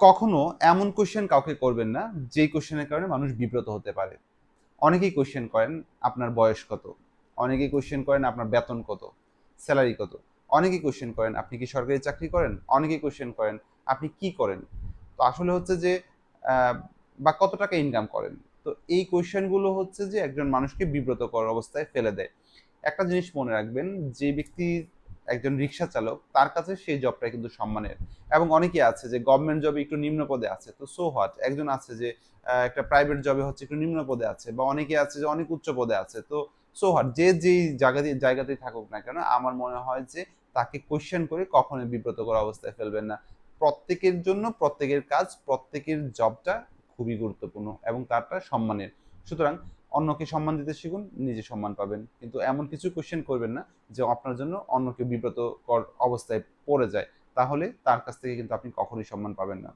কখনো এমন কোশ্চেন কাউকে করবেন না, যেই কোয়েশ্চেনের কারণে মানুষ বিব্রত হতে পারে। অনেকেই কোশ্চেন করেন আপনার বয়স কত, অনেকেই কোশ্চেন করেন আপনার বেতন কত স্যালারি কত, অনেকেই কোয়েশ্চেন করেন আপনি কি সরকারি চাকরি করেন, অনেকেই কোশ্চেন করেন আপনি কি করেন। তো আসলে হচ্ছে যে বা কত টাকা ইনকাম করেন। তো এই কোয়েশ্চেনগুলো হচ্ছে যে একজন মানুষকে বিব্রত করার অবস্থায় ফেলে দেয়। একটা জিনিস মনে রাখবেন, যে ব্যক্তি একজন রিক্সা চালক, তার কাছে সেই জবটা কিন্তু সম্মানের। এবং অনেকে আছে যে গভর্নমেন্ট জবে একটু নিম্ন পদে আছে। তো সো হোয়াট একজন আছে যে একটা প্রাইভেট জবে হচ্ছে একটু নিম্ন পদে আছে বা অনেকে আছে যে অনেক উচ্চ পদে আছে। তো সো হোয়াট যে যেই জায়গাতে জায়গাতেই থাকুক না কেন, আমার মনে হয় যে তাকে কোয়েশ্চেন করে কখনোই বিব্রত করা অবস্থায় ফেলবেন না। প্রত্যেকের জন্য প্রত্যেকের কাজ, প্রত্যেকের জবটা খুবই গুরুত্বপূর্ণ এবং তারটা সম্মানের। সুতরাং অন্যকে সম্মান দিতে শিখুন, নিজে সম্মান পাবেন। কিন্তু এমন কিছু কোশ্চেন করবেন না যে আপনার জন্য অন্যকে বিব্রতকর অবস্থায় পড়ে যায়। তাহলে তার কাছ থেকে কিন্তু আপনি কখনোই সম্মান পাবেন না।